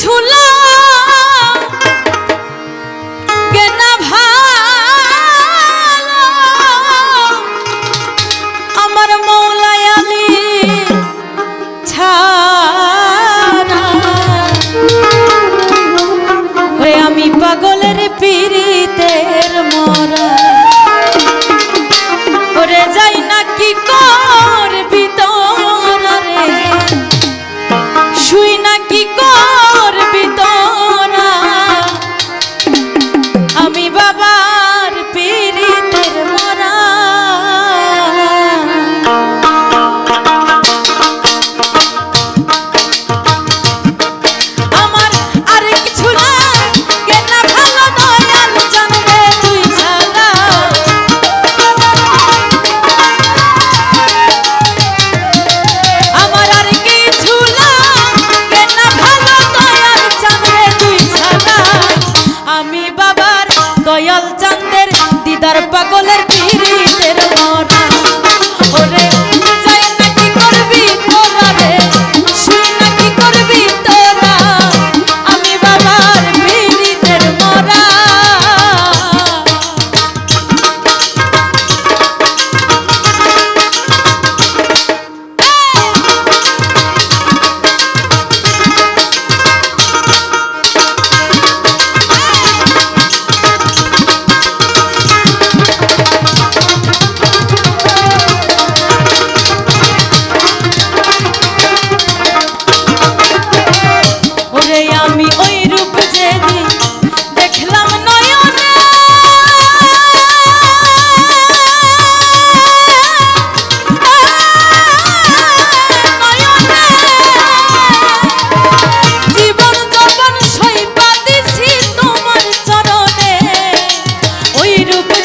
ঝুলা কেনা আমার ছাড়া আমি পিড়িতের মরা। ওরে যাই না কি কর?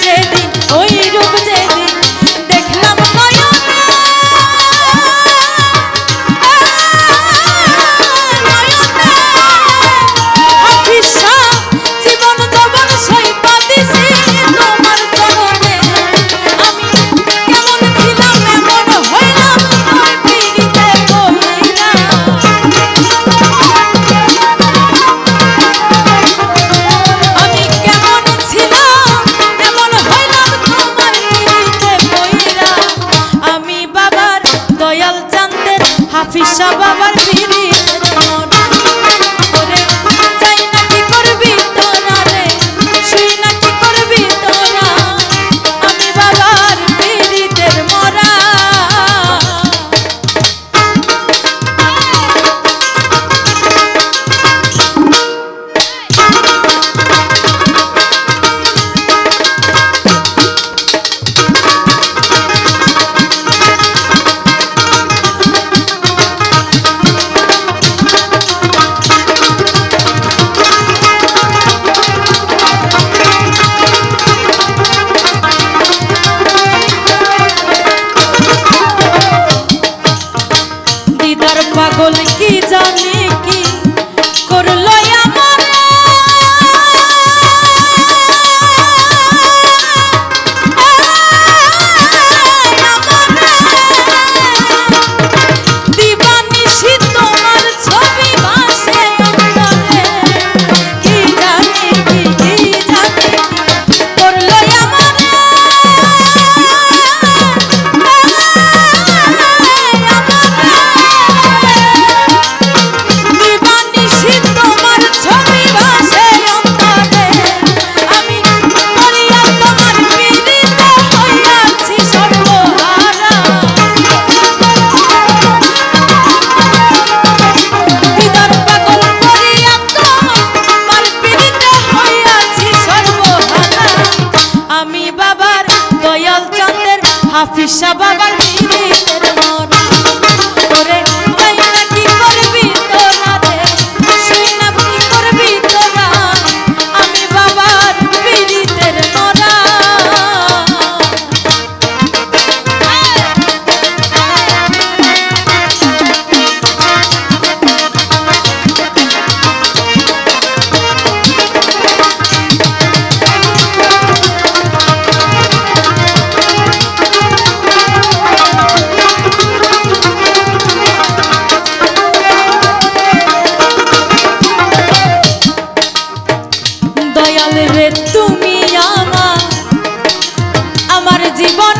যেদিন ওই রূপ যেদিন তুমি আমার। আমার জীবন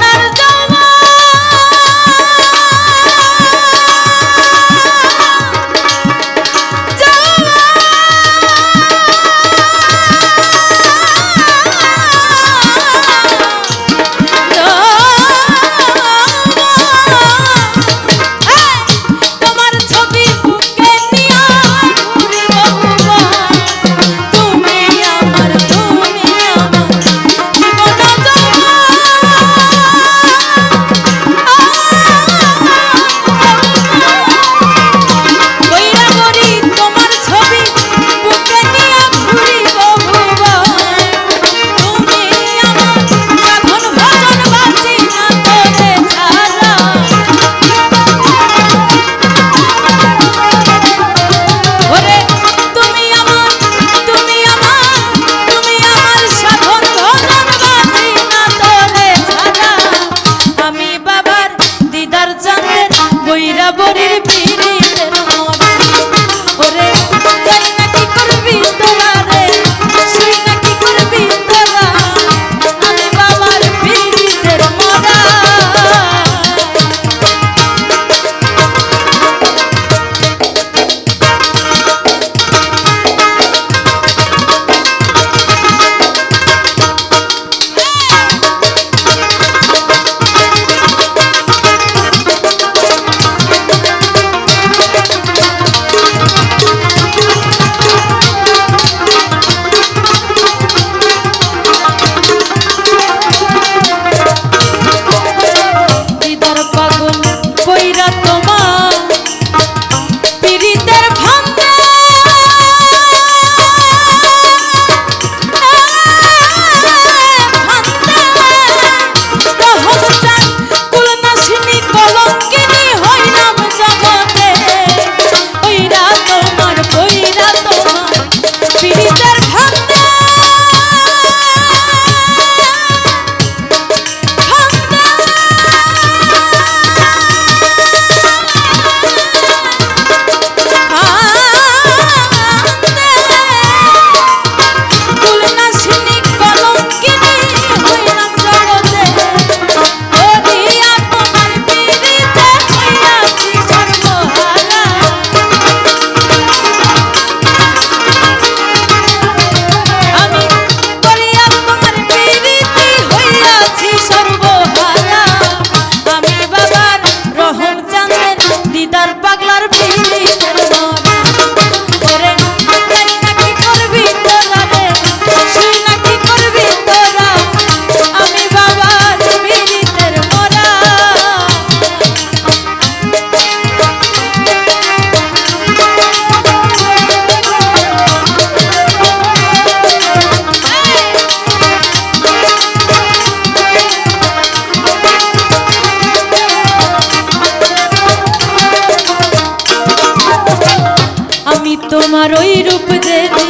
তোমার ওই রূপ দেখি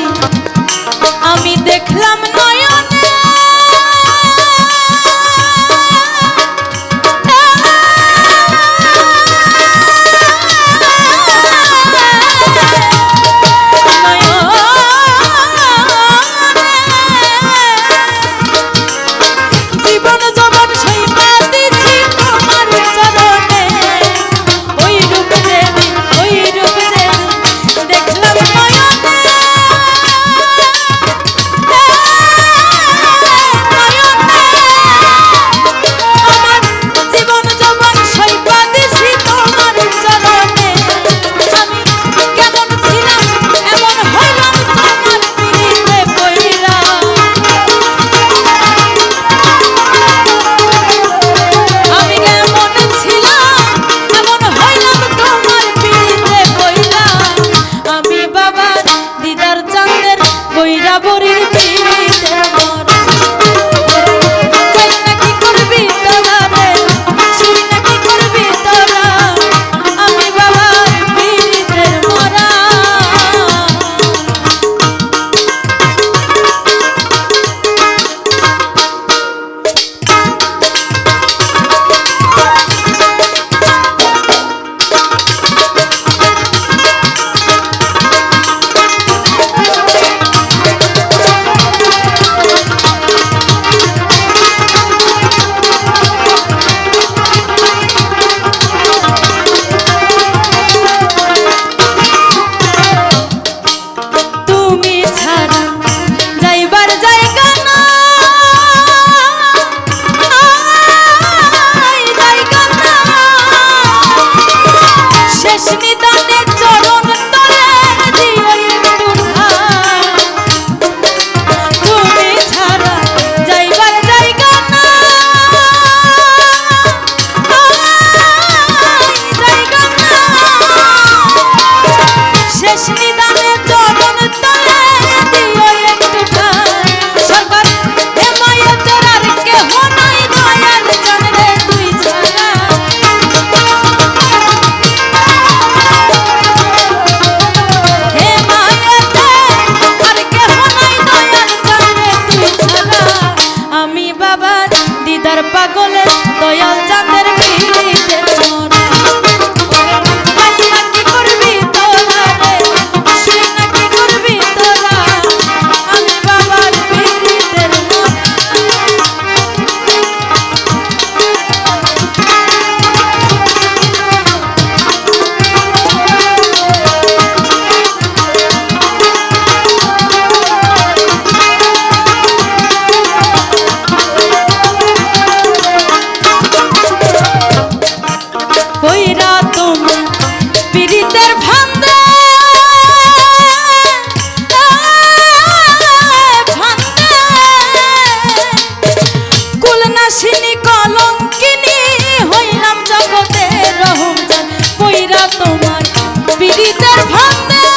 বিনাশিনী কলঙ্কিনী হইলাম জগতের রহম পইরা তোমার পীড়িতের ফান্দে